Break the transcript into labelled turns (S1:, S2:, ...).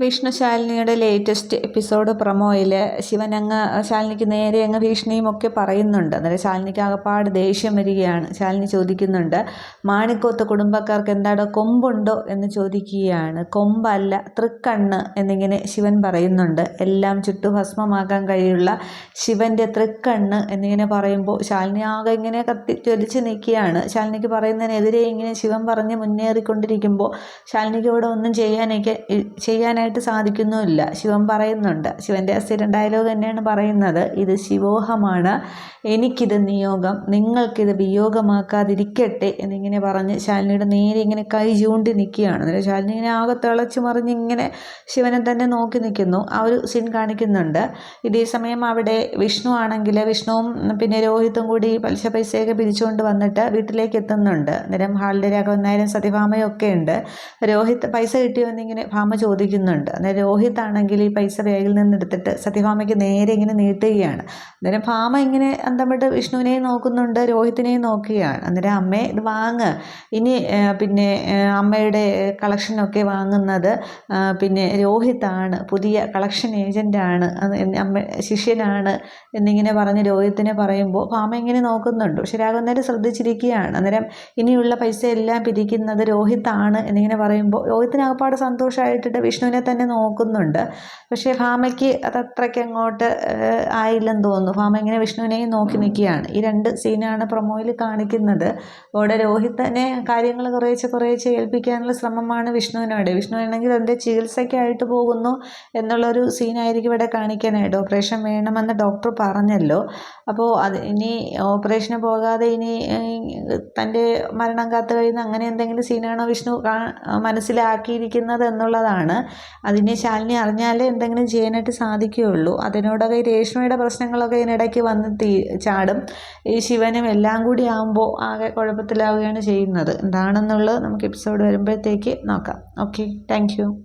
S1: വിഷ്ണുശാലിനിയുടെ latest episode പ്രൊമോയിൽ ശിവൻ അങ്ങ് ശാലിനിക്ക് നേരെ അങ്ങ് ഭീഷണിയും ഒക്കെ പറയുന്നുണ്ട്. അന്നേരം ശാലിനിക്ക് ആകപ്പാട് ദേഷ്യം വരികയാണ്. ശാലിനി ചോദിക്കുന്നുണ്ട് മാണിക്കോത്ത് കുടുംബക്കാർക്ക് എന്താടോ കൊമ്പുണ്ടോ? എന്ന് ചോദിക്കുകയാണ്. കൊമ്പല്ല തൃക്കണ്ണ് എന്നിങ്ങനെ ശിവൻ പറയുന്നുണ്ട്. എല്ലാം ചുട്ടുഭസ്മമാക്കാൻ കഴിയുള്ള ശിവന്റെ തൃക്കണ്ണ് എന്നിങ്ങനെ പറയുമ്പോൾ ശാലിനി ആകെ ഇങ്ങനെ കത്തി ജ്വലിച്ച് നിൽക്കുകയാണ്. ശാലിനിക്ക് പറയുന്നതിനെതിരെ ഇങ്ങനെ ശിവൻ പറഞ്ഞ് മുന്നേറിക്കൊണ്ടിരിക്കുമ്പോൾ ശാലിനിക്ക് ഇവിടെ ഒന്നും ചെയ്യാനൊക്കെ ചെയ്യാനായിട്ട് ചെയ്യാനായിട്ട് സാധിക്കുന്നുമില്ല. ശിവൻ പറയുന്നുണ്ട്. ശിവന്റെ സ്ഥിരം ഡയലോഗ് തന്നെയാണ് പറയുന്നത്. ഇത് ശിവോഹമാണ്. എനിക്കിത് നിയോഗം. നിങ്ങൾക്കിത് വിയോഗമാക്കാതിരിക്കട്ടെ എന്നിങ്ങനെ പറഞ്ഞ് ശാലിനിയുടെ നേരെ ഇങ്ങനെ കൈ ചൂണ്ടി നിൽക്കുകയാണ് അന്നേരം ശാലിനി ഇങ്ങനെ ആകെ തിളച്ച് മറിഞ്ഞ് ഇങ്ങനെ ശിവനെ തന്നെ നോക്കി നിൽക്കുന്നു. ആ ഒരു സീൻ കാണിക്കുന്നുണ്ട്. ഇതേ സമയം അവിടെ വിഷ്ണു ആണെങ്കിൽ വിഷ്ണുവും പിന്നെ രോഹിത്തും കൂടി പലിശ പൈസയൊക്കെ പിരിച്ചുകൊണ്ട് വന്നിട്ട് വീട്ടിലേക്ക് എത്തുന്നുണ്ട്. അന്നേരം ഹാളിലെ രാഘവൻ നായരും ഒക്കെ ഉണ്ട്. രോഹിത് പൈസ കിട്ടിയോ എന്നിങ്ങനെ ഭാമ ചോദിക്കുന്നുണ്ട്. ചെയ്യുന്നുണ്ട് അന്നേരം രോഹിത് ആണെങ്കിൽ ഈ പൈസ ബാഗിൽ നിന്ന് എടുത്തിട്ട് സത്യഭാമയ്ക്ക് നേരെ ഇങ്ങനെ നീട്ടുകയാണ്. അന്നേരം ഭാമ ഇങ്ങനെ അന്തമിട്ട് വിഷ്ണുവിനെയും നോക്കുന്നുണ്ട് രോഹിത്തിനെയും നോക്കുകയാണ്. അന്നേരം അമ്മേ ഇത് വാങ്ങ്. ഇനി പിന്നെ അമ്മയുടെ കളക്ഷനൊക്കെ വാങ്ങുന്നത് പിന്നെ രോഹിത്താണ് പുതിയ കളക്ഷൻ ഏജന്റാണ് അമ്മ ശിഷ്യനാണ് എന്നിങ്ങനെ പറഞ്ഞ് രോഹിത്തിനെ പറയുമ്പോൾ ഭാമ ഇങ്ങനെ നോക്കുന്നുണ്ട്. പക്ഷെ രാഘവന്നേരം ശ്രദ്ധിച്ചിരിക്കുകയാണ്. അന്നേരം ഇനിയുള്ള പൈസയെല്ലാം എല്ലാം പിരിക്കുന്നത് രോഹിത്താണ് എന്നിങ്ങനെ പറയുമ്പോൾ രോഹിത്തിനകപ്പാട് സന്തോഷമായിട്ടിട്ട് വിഷ്ണുവിനെ തന്നെ നോക്കുന്നുണ്ട്. പക്ഷേ ഭാമയ്ക്ക് അത് അത്രയ്ക്ക് അങ്ങോട്ട് ആയില്ലെന്ന് തോന്നുന്നു. ഭാമ ഇങ്ങനെ വിഷ്ണുവിനെയും നോക്കി നിൽക്കുകയാണ്. ഈ രണ്ട് സീനാണ് പ്രൊമോയിൽ കാണിക്കുന്നത്. അവിടെ തന്നെ കാര്യങ്ങൾ കുറേശ്ശെ കുറേശ്ശെ ഏൽപ്പിക്കാനുള്ള ശ്രമമാണ് വിഷ്ണുവിനോട്. വിഷ്ണു ആണെങ്കിൽ അതിന്റെ ചികിത്സയ്ക്കായിട്ട് പോകുന്നു എന്നുള്ളൊരു സീനായിരിക്കും ഇവിടെ കാണിക്കാനായിട്ട്. ഓപ്പറേഷൻ വേണമെന്ന് ഡോക്ടർ പറഞ്ഞല്ലോ. അപ്പോൾ അത് ഇനി ഓപ്പറേഷന് പോകാതെ ഇനി തന്റെ മരണം കാത്തു കഴിയുന്ന അങ്ങനെ എന്തെങ്കിലും സീനാണോ വിഷ്ണു മനസ്സിലാക്കിയിരിക്കുന്നത് എന്നുള്ളതാണ്. അതിനെ ശാലിനി അറിഞ്ഞാലേ എന്തെങ്കിലും ചെയ്യാനായിട്ട് സാധിക്കുകയുള്ളൂ. അതിനോടൊക്കെ ഈ രേഷ്മയുടെ പ്രശ്നങ്ങളൊക്കെ ഇതിനിടയ്ക്ക് വന്ന് തീ ചാടും. ഈ ശിവനും എല്ലാം കൂടി ആകുമ്പോൾ ആകെ കുഴപ്പത്തിലാവുകയാണ് ചെയ്യുന്നത്. എന്താണെന്നുള്ളത് നമുക്ക് എപ്പിസോഡ് വരുമ്പോഴത്തേക്ക് നോക്കാം. Okay thank